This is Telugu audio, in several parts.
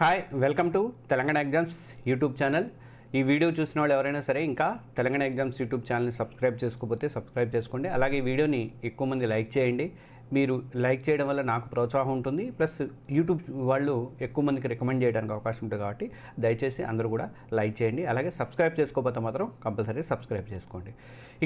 Hi welcome to Telangana exams YouTube channel ఈ వీడియో చూసిన వాళ్ళు ఎవరైనా సరే ఇంకా తెలంగాణ ఎగ్జామ్స్ యూట్యూబ్ ఛానల్ని సబ్స్క్రైబ్ చేసుకోకపోతే సబ్స్క్రైబ్ చేసుకోండి. అలాగే ఈ వీడియోని ఎక్కువ మంది లైక్ చేయండి. మీరు లైక్ చేయడం వల్ల నాకు ప్రోత్సాహం ఉంటుంది. ప్లస్ యూట్యూబ్ వాళ్ళు ఎక్కువ మందికి రికమెండ్ చేయడానికి అవకాశం ఉంటుంది కాబట్టి దయచేసి అందరూ కూడా లైక్ చేయండి. అలాగే సబ్స్క్రైబ్ చేసుకోకపోతే మాత్రం కంపల్సరీ సబ్స్క్రైబ్ చేసుకోండి.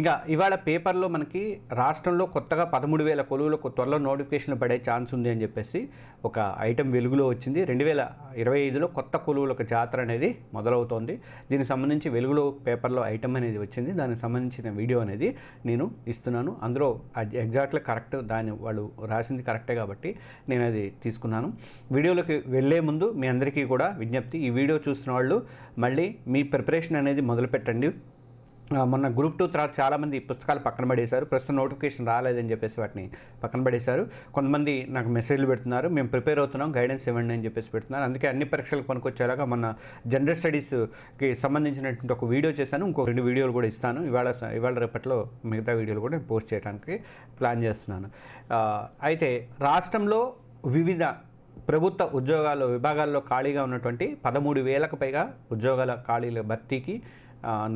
ఇంకా ఇవాళ పేపర్లో మనకి రాష్ట్రంలో కొత్తగా పదమూడు వేల కొలువులకు త్వరలో నోటిఫికేషన్ పడే ఛాన్స్ ఉంది అని చెప్పేసి ఒక ఐటెం వెలుగులో వచ్చింది. రెండు వేల ఇరవై ఐదులో కొత్త కొలువులకు జాతర అనేది మొదలవుతోంది. దీనికి సంబంధించి వెలుగులో పేపర్లో ఐటెం అనేది వచ్చింది. దానికి సంబంధించిన వీడియో అనేది నేను ఇస్తున్నాను. అందులో ఎగ్జాక్ట్లీ కరెక్ట్ దాని వాళ్ళు రాసింది కరెక్టే కాబట్టి నేను అది తీసుకున్నాను. వీడియోలోకి వెళ్ళే ముందు మీ అందరికీ కూడా విజ్ఞప్తి ఈ వీడియో చూస్తున్న వాళ్ళు మళ్ళీ మీ ప్రిపరేషన్ అనేది మొదలుపెట్టండి. మొన్న గ్రూప్ టూ తర్వాత చాలామంది పుస్తకాలు పక్కన పడేశారు. ప్రస్తుతం నోటిఫికేషన్ రాలేదని చెప్పేసి వాటిని పక్కన పడేశారు. కొంతమంది నాకు మెసేజ్లు పెడుతున్నారు. మేము ప్రిపేర్ అవుతున్నాం గైడెన్స్ ఇవ్వండి అని చెప్పేసి పెడుతున్నారు. అందుకే అన్ని పరీక్షలకు పనికొచ్చేలాగా మన జనరల్ స్టడీస్కి సంబంధించినటువంటి ఒక వీడియో చేశాను. ఇంకో రెండు వీడియోలు కూడా ఇస్తాను. ఇవాళ ఇవాళ రేపట్లో మిగతా వీడియోలు కూడా నేను పోస్ట్ చేయడానికి ప్లాన్ చేస్తున్నాను. అయితే రాష్ట్రంలో వివిధ ప్రభుత్వ ఉద్యోగాల విభాగాల్లో ఖాళీగా ఉన్నటువంటి పదమూడు వేలకు పైగా ఉద్యోగాల ఖాళీల భర్తీకి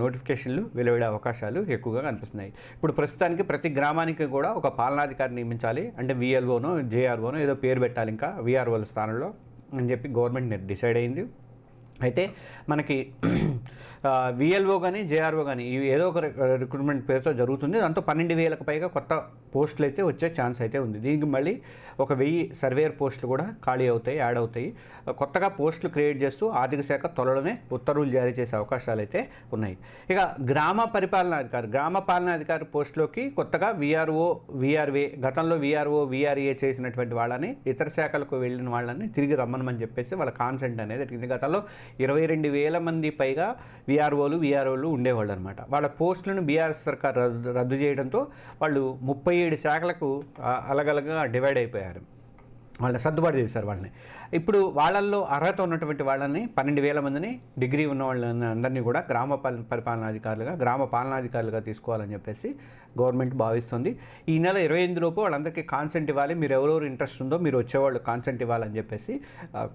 నోటిఫికేషన్లు వెలువడే అవకాశాలు ఎక్కువగా కనిపిస్తున్నాయి. ఇప్పుడు ప్రస్తుతానికి ప్రతి గ్రామానికి కూడా ఒక పాలనాధికారి నియమించాలి. అంటే విఎల్ఓనో జేఆర్ఓనో ఏదో పేరు పెట్టాలి ఇంకా విఆర్ఓల స్థానంలో అని చెప్పి గవర్నమెంట్ డిసైడ్ అయింది. అయితే మనకి విఎల్ఓ కానీ జేఆర్ఓ కానీ ఏదో ఒక రిక్రూట్మెంట్ పేరుతో జరుగుతుంది. దాంతో పన్నెండు వేలకు పైగా కొత్త పోస్టులు అయితే వచ్చే ఛాన్స్ అయితే ఉంది. దీనికి మళ్ళీ ఒక వెయ్యి సర్వేయర్ పోస్టులు కూడా ఖాళీ అవుతాయి యాడ్ అవుతాయి. కొత్తగా పోస్టులు క్రియేట్ చేస్తూ ఆర్థిక శాఖ త్వరలోనే ఉత్తర్వులు జారీ చేసే అవకాశాలు అయితే ఉన్నాయి. ఇక గ్రామ పరిపాలనాధికారి గ్రామ పాలనాధికారి పోస్టులోకి కొత్తగా విఆర్ఓ విఆర్వే గతంలో విఆర్ఓ విఆర్ఏ చేసినటువంటి వాళ్ళని ఇతర శాఖలకు వెళ్ళిన వాళ్ళని తిరిగి రమ్మనమని చెప్పేసి వాళ్ళ కాన్సెంట్ అనేది అడిగింది గతంలో ఇరవై రెండు వేల మంది పైగా విఆర్ఓలు విఆర్ఓలు ఉండేవాళ్ళు అనమాట వాళ్ళ పోస్టులను బీఆర్ఎస్ సర్కార్ రద్దు రద్దు చేయడంతో వాళ్ళు ముప్పై ఏడు శాఖలకు అలగలగా డివైడ్ అయిపోయారు. వాళ్ళని సర్దుబాటు చేశారు వాళ్ళని. ఇప్పుడు వాళ్ళల్లో అర్హత ఉన్నటువంటి వాళ్ళని పన్నెండు వేల మందిని డిగ్రీ ఉన్న వాళ్ళని అందరినీ కూడా గ్రామ పరిపాలనాధికారులుగా గ్రామ పాలనాధికారులుగా తీసుకోవాలని చెప్పేసి గవర్నమెంట్ భావిస్తుంది. ఈ నెల ఇరవై ఎనిమిది లోపు వాళ్ళందరికీ కాన్సెంట్ ఇవ్వాలి. మీరు ఎవరెవరు ఇంట్రెస్ట్ ఉందో మీరు వచ్చేవాళ్ళు కాన్సెంట్ ఇవ్వాలని చెప్పేసి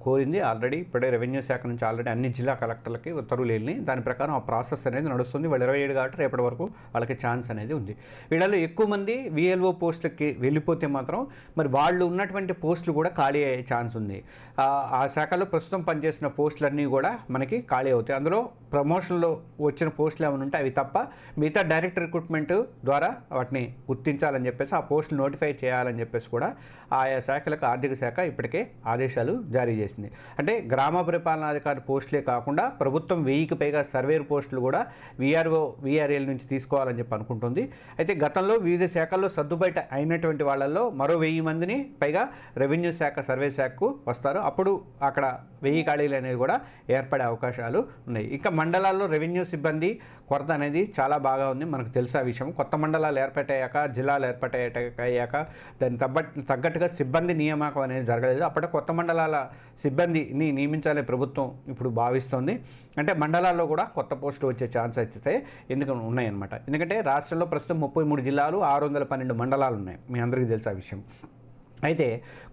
కోరింది. ఆల్రెడీ ఇప్పుడే రెవెన్యూ శాఖ నుంచి ఆల్రెడీ అన్ని జిల్లా కలెక్టర్లకి ఉత్తర్వులు వెళ్ళి దాని ప్రకారం ఆ ప్రాసెస్ అనేది నడుస్తుంది. వాళ్ళు ఇరవై ఏడు కాబట్టి రేపటి వరకు వాళ్ళకి ఛాన్స్ అనేది ఉంది. వీళ్ళలో ఎక్కువ మంది విఎల్ఓ పోస్టులకి వెళ్ళిపోతే మాత్రం మరి వాళ్ళు ఉన్నటువంటి పోస్టులు కూడా ఖాళీ అయ్యే ఛాన్స్ ఉంది. ఆ, శాఖలో ప్రస్తుతం పనిచేసిన పోస్టులన్నీ కూడా మనకి ఖాళీ అవుతాయి. అందులో ప్రమోషన్లో వచ్చిన పోస్టులు ఏమైనా ఉంటే అవి తప్ప మిగతా డైరెక్ట్ రిక్రూట్మెంట్ ద్వారా వాటిని గుర్తించాలని చెప్పేసి ఆ పోస్టులు నోటిఫై చేయాలని చెప్పేసి కూడా ఆయా శాఖలకు ఆర్థిక శాఖ ఇప్పటికే ఆదేశాలు జారీ చేసింది. అంటే గ్రామ పరిపాలనాధికారి పోస్టులే కాకుండా ప్రభుత్వం వెయ్యికి పైగా సర్వేర్ పోస్టులు కూడా విఆర్ఓ విఆర్ఏల నుంచి తీసుకోవాలని చెప్పి అనుకుంటుంది. అయితే గతంలో వివిధ శాఖల్లో సర్దుబయట అయినటువంటి వాళ్ళల్లో మరో వెయ్యి మందిని పైగా రెవెన్యూ శాఖ సర్వే శాఖకు వస్తారు. అప్పుడు అక్కడ వెయ్యి ఖాళీలు అనేది కూడా ఏర్పడే అవకాశాలు ఉన్నాయి. ఇంకా మండలాల్లో రెవెన్యూ సిబ్బంది కొరత అనేది చాలా బాగా ఉంది. మనకు తెలుసు ఆ విషయం. కొత్త మండలాలు ఏర్పాటయ్యాక జిల్లాలు ఏర్పాటయ్యాక దాని తగ్గ తగ్గట్టుగా సిబ్బంది నియామకం అనేది జరగలేదు. అప్పటి కొత్త మండలాల సిబ్బందిని నియమించాలని ప్రభుత్వం ఇప్పుడు భావిస్తోంది. అంటే మండలాల్లో కూడా కొత్త పోస్టులు వచ్చే ఛాన్స్ అయితే ఎందుకు ఉన్నాయన్నమాట. ఎందుకంటే రాష్ట్రంలో ప్రస్తుతం ముప్పై మూడు జిల్లాలు ఆరు వందల పన్నెండు మండలాలు ఉన్నాయి. మీ అందరికీ తెలుసు ఆ విషయం. అయితే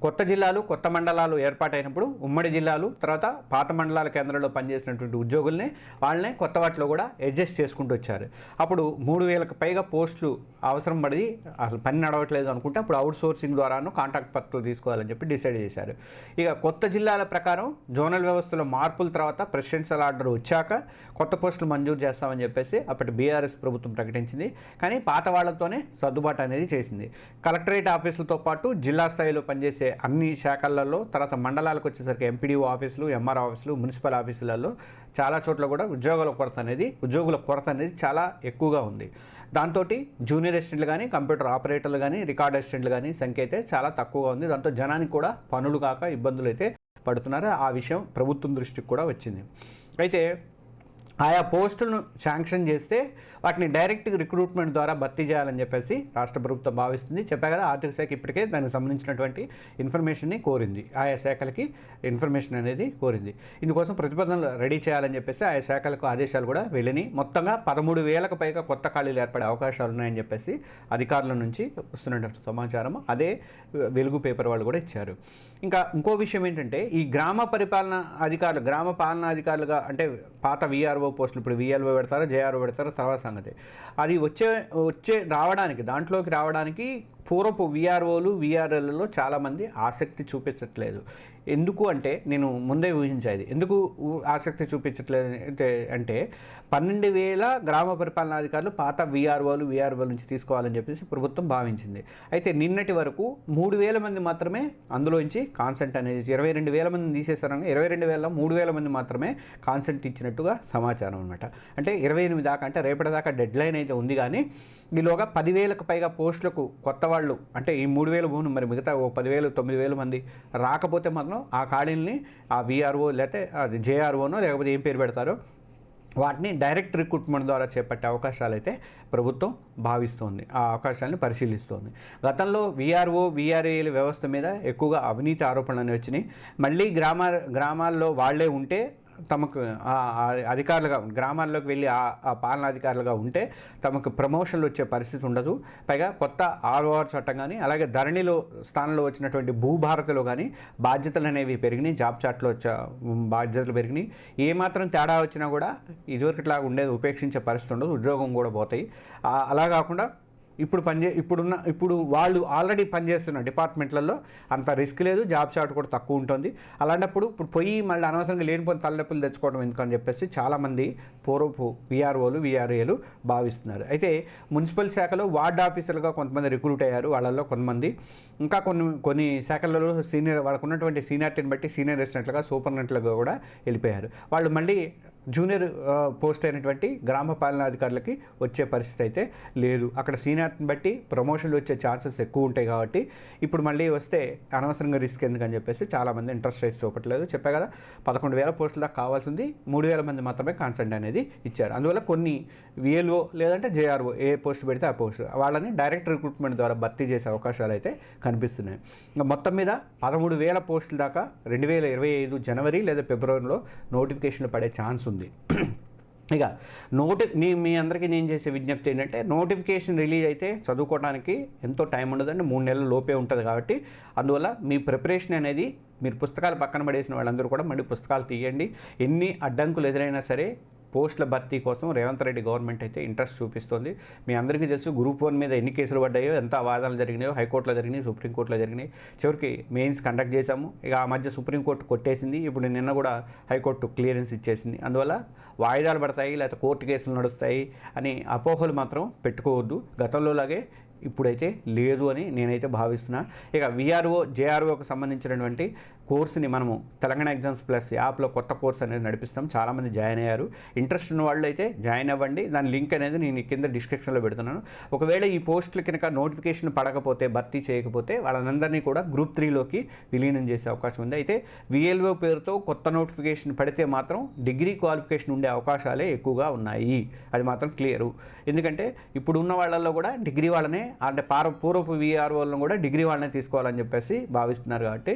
కొత్త జిల్లాలు కొత్త మండలాలు ఏర్పాటైనప్పుడు ఉమ్మడి జిల్లాలు తర్వాత పాత మండలాల కేంద్రంలో పనిచేసినటువంటి ఉద్యోగుల్ని వాళ్ళనే కొత్త వాటిలో కూడా అడ్జస్ట్ చేసుకుంటూ వచ్చారు. అప్పుడు మూడు వేలకు పైగా పోస్టులు అవసరం పడి అసలు పని నడవట్లేదు అనుకుంటే అప్పుడు అవుట్ సోర్సింగ్ ద్వారాను కాంట్రాక్ట్ పత్రాలు తీసుకోవాలని చెప్పి డిసైడ్ చేశారు. ఇక కొత్త జిల్లాల ప్రకారం జోనల్ వ్యవస్థలో మార్పుల తర్వాత ప్రెసిడెన్షియల్ ఆర్డర్ వచ్చాక కొత్త పోస్టులు మంజూరు చేస్తామని చెప్పేసి అప్పటి బీఆర్ఎస్ ప్రభుత్వం ప్రకటించింది. కానీ పాత వాళ్ళతోనే సర్దుబాటు అనేది చేసింది. కలెక్టరేట్ ఆఫీసులతో పాటు జిల్లా స్థాయిలో పనిచేసే అన్ని శాఖలలో తర్వాత మండలాలకు వచ్చేసరికి ఎంపీడీఓ ఆఫీసులు ఎంఆర్ ఆఫీసులు మున్సిపల్ ఆఫీసులలో చాలా చోట్ల కూడా ఉద్యోగాల కొరత అనేది ఉద్యోగుల కొరత అనేది చాలా ఎక్కువగా ఉంది. దాంతో జూనియర్ అసిస్టెంట్లు కానీ కంప్యూటర్ ఆపరేటర్లు కానీ రికార్డ్ అసిస్టెంట్లు కానీ సంఖ్య అయితే చాలా తక్కువగా ఉంది. దాంతో జనానికి కూడా పనులు కాక ఇబ్బందులు అయితే పడుతున్నారు. ఆ విషయం ప్రభుత్వం దృష్టికి కూడా వచ్చింది. అయితే ఆయా పోస్టులను శాంక్షన్ చేస్తే వాటిని డైరెక్ట్ రిక్రూట్మెంట్ ద్వారా భర్తీ చేయాలని చెప్పేసి రాష్ట్ర ప్రభుత్వం భావిస్తుంది. చెప్పా కదా ఆర్థిక శాఖ ఇప్పటికే దానికి సంబంధించినటువంటి ఇన్ఫర్మేషన్ని కోరింది. ఆయా శాఖలకి ఇన్ఫర్మేషన్ అనేది కోరింది. ఇందుకోసం ప్రతిపాదనలు రెడీ చేయాలని చెప్పేసి ఆయా శాఖలకు ఆదేశాలు కూడా వెళ్ళినాయి. మొత్తంగా పదమూడు వేలకు పైగా కొత్త ఖాళీలు ఏర్పడే అవకాశాలు ఉన్నాయని చెప్పేసి అధికారుల నుంచి వస్తున్నటువంటి సమాచారం అదే వెలుగు పేపర్ వాళ్ళు కూడా ఇచ్చారు. ఇంకా ఇంకో విషయం ఏంటంటే ఈ గ్రామ పరిపాలన అధికారులు గ్రామ పాలనా అధికారులుగా అంటే పాత విఆర్ఓ పోస్టులు ఇప్పుడు విఎల్ఓ పెడతారు జేఆర్ఓ పెడతారు తర్వాత సంగతి. అది వచ్చే వచ్చే రావడానికి దాంట్లోకి రావడానికి పూర్వపు విఆర్ఓలు విఆర్ఎల్లో చాలామంది ఆసక్తి చూపించట్లేదు. ఎందుకు అంటే నేను ముందే ఊహించేది. ఎందుకు ఊ- ఆసక్తి చూపించట్లేదు అంటే అంటే పన్నెండు వేల గ్రామ పరిపాలనాధికారులు పాత విఆర్ఓలు విఆర్ఓల నుంచి తీసుకోవాలని చెప్పేసి ప్రభుత్వం భావించింది. అయితే నిన్నటి వరకు మూడు వేల మంది మాత్రమే అందులోంచి కాన్సెంట్ అనేది ఇరవై రెండు వేల మంది తీసేస్తారని ఇరవై రెండు వేల మూడు వేల మంది మాత్రమే కాన్సెంట్ ఇచ్చినట్టుగా సమాచారం అనమాట అంటే ఇరవై ఎనిమిది దాకా అంటే రేపటి దాకా డెడ్ లైన్ అయితే ఉంది కానీ ఈలోగా పదివేలకు పైగా పోస్టులకు కొత్త వాళ్ళు అంటే ఈ మూడు వేల భూములు మరి మిగతా ఓ పదివేలు తొమ్మిది వేల మంది రాకపోతే మాత్రం ఆ ఖాళీని ఆ విఆర్ఓ లేకపోతే అది జేఆర్ఓనో లేకపోతే ఏం పేరు పెడతారో? వాటిని డైరెక్ట్ రిక్రూట్మెంట్ ద్వారా చేపట్టే అవకాశాలు అయితే ప్రభుత్వం భావిస్తోంది. ఆ అవకాశాలను పరిశీలిస్తోంది. గతంలో విఆర్ఓ విఆర్ఏల వ్యవస్థ మీద ఎక్కువగా అవినీతి ఆరోపణలు వచ్చినాయి. మళ్ళీ గ్రామ గ్రామాల్లో వాళ్ళే ఉంటే తమకు అధికారులుగా గ్రామాల్లోకి వెళ్ళి ఆ ఆ పాలనాధికారులుగా ఉంటే తమకు ప్రమోషన్లు వచ్చే పరిస్థితి ఉండదు. పైగా కొత్త ఆర్ఓఆర్ చట్టం కానీ అలాగే ధరణిలో స్థానంలో వచ్చినటువంటి భూభారతిలో కానీ బాధ్యతలు అనేవి పెరిగినాయి. జాబ్ చాట్లో వచ్చే బాధ్యతలు పెరిగినాయి. ఏమాత్రం తేడా వచ్చినా కూడా ఇదివరకట్లా ఉండేది ఉపేక్షించే పరిస్థితి ఉండదు. ఉద్యోగం కూడా పోతాయి. అలా కాకుండా ఇప్పుడు పనిచే ఇప్పుడున్న ఇప్పుడు వాళ్ళు ఆల్రెడీ పనిచేస్తున్న డిపార్ట్మెంట్లలో అంత రిస్క్ లేదు జాబ్ షాట్ కూడా తక్కువ ఉంటుంది. అలాంటప్పుడు ఇప్పుడు పోయి మళ్ళీ అనవసరంగా లేనిపోయిన తలనొప్పులు తెచ్చుకోవడం ఎందుకని చెప్పేసి చాలామంది పూర్వపు విఆర్ఓలు విఆర్ఏలు భావిస్తున్నారు. అయితే మున్సిపల్ శాఖలో వార్డ్ ఆఫీసర్లుగా కొంతమంది రిక్రూట్ అయ్యారు. వాళ్ళల్లో కొంతమంది ఇంకా కొన్ని కొన్ని శాఖలలో సీనియర్ వాళ్ళకు ఉన్నటువంటి సీనియారిటీని బట్టి సీనియర్ అసిస్టెంట్లుగా సూపరింటెండెంట్లుగా కూడా వెళ్ళిపోయారు. వాళ్ళు మళ్ళీ జూనియర్ పోస్ట్ అయినటువంటి గ్రామ పాలనాధికారులకి వచ్చే పరిస్థితి అయితే లేదు. అక్కడ సీనియర్ని బట్టి ప్రమోషన్లు వచ్చే ఛాన్సెస్ ఎక్కువ ఉంటాయి కాబట్టి ఇప్పుడు మళ్ళీ వస్తే అనవసరంగా రిస్క్ ఎందుకని చెప్పేసి చాలామంది ఇంట్రెస్ట్ రేట్స్ చూపట్లేదు. చెప్పా కదా పదకొండు వేల పోస్టుల దాకా కావాల్సింది మూడు వేల మంది మాత్రమే కాన్సెంట్ అనేది ఇచ్చారు. అందువల్ల కొన్ని విఎల్ఓ లేదంటే జేఆర్ఓ ఏ పోస్ట్ పెడితే ఆ పోస్ట్ వాళ్ళని డైరెక్ట్ రిక్రూట్మెంట్ ద్వారా భర్తీ చేసే అవకాశాలు అయితే కనిపిస్తున్నాయి. ఇంకా మొత్తం మీద పదమూడు వేల పోస్టుల దాకా రెండు వేల ఇరవై ఐదు జనవరి లేదా ఫిబ్రవరిలో నోటిఫికేషన్లు పడే ఛాన్స్ ఉంది ఇక నోటి మీ మీ అందరికీ నేను చేసే విజ్ఞప్తి ఏంటంటే నోటిఫికేషన్ రిలీజ్ అయితే చదువుకోవడానికి ఎంతో టైం ఉండదండి. మూడు నెలల లోపే ఉంటుంది కాబట్టి అందువల్ల మీ ప్రిపరేషన్ అనేది మీరు పుస్తకాలు పక్కన పడేసిన వాళ్ళందరూ కూడా మళ్ళీ పుస్తకాలు తీయండి. ఎన్ని అడ్డంకులు ఎదురైనా సరే పోస్టుల భర్తీ కోసం రేవంత్ రెడ్డి గవర్నమెంట్ అయితే ఇంట్రెస్ట్ చూపిస్తోంది. మీ అందరికీ తెలుసు గ్రూప్ వన్ మీద ఎన్ని కేసులు పడ్డాయో ఎంత వాదనలు జరిగినాయో హైకోర్టులో జరిగినాయి సుప్రీంకోర్టులో జరిగినాయి. చివరికి మెయిన్స్ కండక్ట్ చేశాము. ఇక ఆ మధ్య సుప్రీంకోర్టు కొట్టేసింది. ఇప్పుడు నిన్న కూడా హైకోర్టు క్లియరెన్స్ ఇచ్చేసింది. అందువల్ల వాయిదాలు పడతాయి లేకపోతే కోర్టు కేసులు నడుస్తాయి అని అపోహలు మాత్రం పెట్టుకోవద్దు. గతంలో లాగే ఇప్పుడైతే లేదు అని నేనైతే భావిస్తున్నా. ఇక విఆర్ఓ జేఆర్ఓకి సంబంధించినటువంటి కోర్సుని మనము తెలంగాణ ఎగ్జామ్స్ ప్లస్ యాప్లో కొత్త కోర్స్ అనేది నడిపిస్తాం. చాలామంది జాయిన్ అయ్యారు. ఇంట్రెస్ట్ ఉన్న వాళ్ళు అయితే జాయిన్ అవ్వండి. దాని లింక్ అనేది నేను కింద డిస్క్రిప్షన్లో పెడుతున్నాను. ఒకవేళ ఈ పోస్టులు కనుక నోటిఫికేషన్ పడకపోతే భర్తీ చేయకపోతే వాళ్ళందరినీ కూడా గ్రూప్ త్రీలోకి విలీనం చేసే అవకాశం ఉంది. అయితే విఎల్ఓ పేరుతో కొత్త నోటిఫికేషన్ పడితే మాత్రం డిగ్రీ క్వాలిఫికేషన్ ఉండే అవకాశాలే ఎక్కువగా ఉన్నాయి. అది మాత్రం క్లియరు. ఎందుకంటే ఇప్పుడు ఉన్న వాళ్ళల్లో కూడా డిగ్రీ వాళ్ళనే అంటే పార పూర్వపు విఆర్ఓలను కూడా డిగ్రీ వాళ్ళనే తీసుకోవాలని చెప్పేసి భావిస్తున్నారు కాబట్టి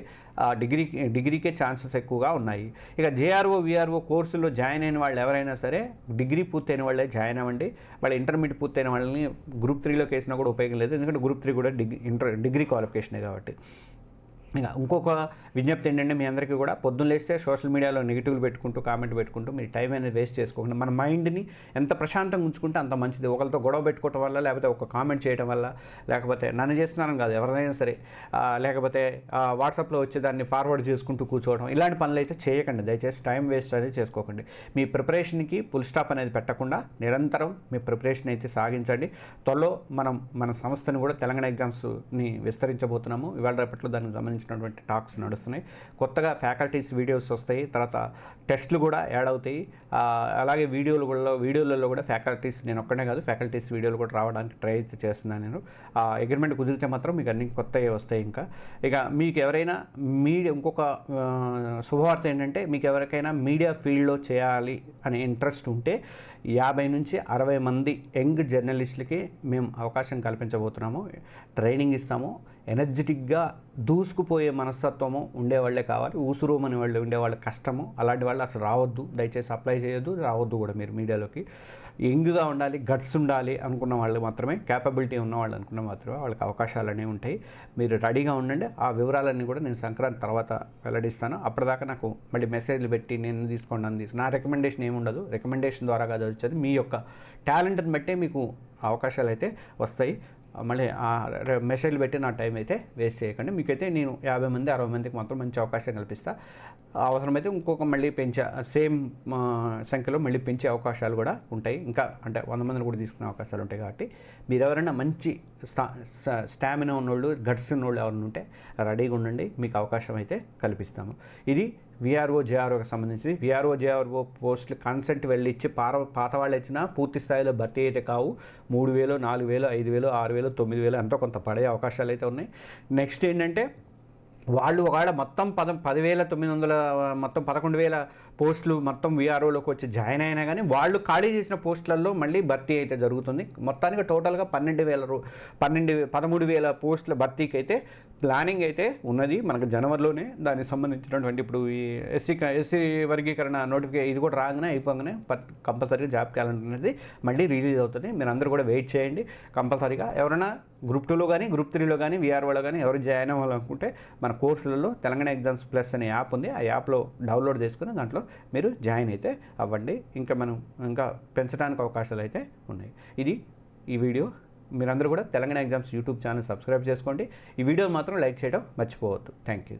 డిగ్రీ డిగ్రీకే ఛాన్సెస్ ఎక్కువగా ఉన్నాయి. ఇక జేఆర్ఓ విఆర్ఓ కోర్సులో జాయిన్ అయిన వాళ్ళు ఎవరైనా సరే డిగ్రీ పూర్తయిన వాళ్ళే జాయిన్ అవ్వండి. వాళ్ళ ఇంటర్మీడియట్ పూర్తయిన వాళ్ళని గ్రూప్ త్రీలోకి వేసినా కూడా ఉపయోగం లేదు. ఎందుకంటే గ్రూప్ త్రీ కూడా డిగ్రీ ఇంటర్ డిగ్రీ క్వాలిఫికేషనే కాబట్టి. ఇక ఇంకొక విజ్ఞప్తి ఏంటంటే మీ అందరికీ కూడా పొద్దున్న లేస్తే సోషల్ మీడియాలో నెగిటివ్లు పెట్టుకుంటూ కామెంట్ పెట్టుకుంటూ మీ టైం అనేది వేస్ట్ చేసుకోకుండా మన మైండ్ని ఎంత ప్రశాంతంగా ఉంచుకుంటే అంత మంచిది. ఒకరితో గొడవ పెట్టుకోవటం వల్ల లేకపోతే ఒక కామెంట్ చేయడం వల్ల లేకపోతే నన్ను చేస్తున్నాను కాదు ఎవరినైనా సరే లేకపోతే వాట్సాప్లో వచ్చే దాన్ని ఫార్వర్డ్ చేసుకుంటూ కూర్చోవడం ఇలాంటి పనులు అయితే చేయకండి. దయచేసి టైం వేస్ట్ అనేది చేసుకోకండి. మీ ప్రిపరేషన్కి ఫుల్ స్టాప్ అనేది పెట్టకుండా నిరంతరం మీ ప్రిపరేషన్ అయితే సాగించండి. త్వరలో మనం మన సంస్థను కూడా తెలంగాణ ఎగ్జామ్స్ని విస్తరించబోతున్నాము. ఇవాళ రేపట్లో దానికి సంబంధించినటువంటి టాక్స్ నడుస్తున్నాయి. కొత్తగా ఫ్యాకల్టీస్ వీడియోస్ వస్తాయి. తర్వాత టెస్ట్లు కూడా యాడ్ అవుతాయి. అలాగే వీడియోలు కూడా వీడియోలలో కూడా ఫ్యాకల్టీస్ నేను ఒక్కనే కాదు ఫ్యాకల్టీస్ వీడియోలు కూడా రావడానికి ట్రై అయితే చేస్తున్నాను నేను. అగ్రిమెంట్ కుదిరితే మాత్రం మీకు అన్ని కొత్తవి వస్తాయి ఇంకా. ఇక మీకు ఎవరైనా మీడియా ఇంకొక శుభవార్త ఏంటంటే మీకు ఎవరికైనా మీడియా ఫీల్డ్లో చేయాలి అనే ఇంట్రెస్ట్ ఉంటే యాభై నుంచి అరవై మంది యంగ్ జర్నలిస్టులకి మేము అవకాశం కల్పించబోతున్నాము. ట్రైనింగ్ ఇస్తాము. ఎనర్జెటిక్గా దూసుకుపోయే మనస్తత్వము ఉండేవాళ్ళే కావాలి. ఊసురోమని వాళ్ళు ఉండేవాళ్ళ కష్టము. అలాంటి వాళ్ళు అసలు రావద్దు. దయచేసి అప్లై చేయొద్దు. రావద్దు కూడా మీరు మీడియాలోకి. యంగ్గా ఉండాలి గట్స్ ఉండాలి అనుకున్న వాళ్ళు మాత్రమే క్యాపబిలిటీ ఉన్న వాళ్ళు అనుకున్న మాత్రమే వాళ్ళకి అవకాశాలు అనేవి ఉంటాయి. మీరు రెడీగా ఉండండి. ఆ వివరాలన్నీ కూడా నేను సంక్రాంతి తర్వాత వెల్లడిస్తాను. అప్పటిదాకా నాకు మళ్ళీ మెసేజ్లు పెట్టి నేను తీసుకోండి అని తీసు నా రికమెండేషన్ ఏమి ఉండదు రికమెండేషన్ ద్వారా కాదు వచ్చేది మీ యొక్క టాలెంట్ని బట్టే మీకు అవకాశాలు అయితే వస్తాయి. మళ్ళీ ఆ మెసేజ్లు పెట్టి నా టైం అయితే వేస్ట్ చేయకండి. మీకైతే నేను యాభై మంది అరవై మందికి మాత్రం మంచి అవకాశం కల్పిస్తా. అవసరమైతే ఇంకొక మళ్ళీ పెంచే సేమ్ సంఖ్యలో మళ్ళీ పెంచే అవకాశాలు కూడా ఉంటాయి. ఇంకా అంటే వంద మందిని కూడా తీసుకునే అవకాశాలు ఉంటాయి కాబట్టి మీరు ఎవరైనా మంచి స్టా స్టామినా ఉన్నోళ్ళు గట్స్ ఉన్నోళ్ళు ఎవరైనా ఉంటే రెడీగా ఉండండి. మీకు అవకాశం అయితే కల్పిస్తాము. ఇది విఆర్ఓ జేఆర్ఓకి సంబంధించింది. విఆర్ఓ జేఆర్ఓ పోస్టులు కన్సెంట్ వెళ్ళి ఇచ్చి పార పాత వాళ్ళు ఇచ్చినా పూర్తి స్థాయిలో భర్తీ అయితే కావు. మూడు వేలు నాలుగు వేలు ఐదు వేలు ఆరు వేలు తొమ్మిది వేలు ఎంతో కొంత పడే అవకాశాలు అయితే ఉన్నాయి. నెక్స్ట్ ఏంటంటే వాళ్ళు ఒకవేళ మొత్తం పద పదివేల తొమ్మిది వందల మొత్తం పదకొండు వేల పోస్టులు మొత్తం విఆర్ఓలోకి వచ్చి జాయిన్ అయినా కానీ వాళ్ళు ఖాళీ చేసిన పోస్టులలో మళ్ళీ భర్తీ అయితే జరుగుతుంది. మొత్తానికి టోటల్గా పన్నెండు వేల రూ పన్నెండు పదమూడు వేల పోస్టుల భర్తీకి అయితే ప్లానింగ్ అయితే ఉన్నది. మనకు జనవరిలోనే దానికి సంబంధించినటువంటి ఇప్పుడు ఈ ఎస్సీ ఎస్సీ వర్గీకరణ నోటిఫికేషన్ ఇది కూడా రాగానే అయిపోగానే కంపల్సరీగా జాబ్ క్యాలెండర్ అనేది మళ్ళీ రిలీజ్ అవుతుంది. మీరు అందరూ కూడా వెయిట్ చేయండి. కంపల్సరీగా ఎవరైనా గ్రూప్ టూలో కానీ గ్రూప్ త్రీలో కానీ విఆర్ఓలో కానీ ఎవరు జాయిన్ అవ్వాలనుకుంటే మన కోర్సులలో తెలంగాణ ఎగ్జామ్స్ ప్లస్ అనే యాప్ ఉంది. ఆ యాప్లో డౌన్లోడ్ చేసుకుని దాంట్లో మీరు జాయిన్ అయితే అవ్వండి. ఇంకా మనం ఇంకా పెంచడానికి అవకాశాలు అయితే ఉన్నాయి. ఇది ఈ వీడియో. మీరందరూ కూడా Telangana exams YouTube channel subscribe చేసుకోండి. ఈ వీడియో మాత్రం లైక్ చేయడం మర్చిపోవద్దు. Thank you.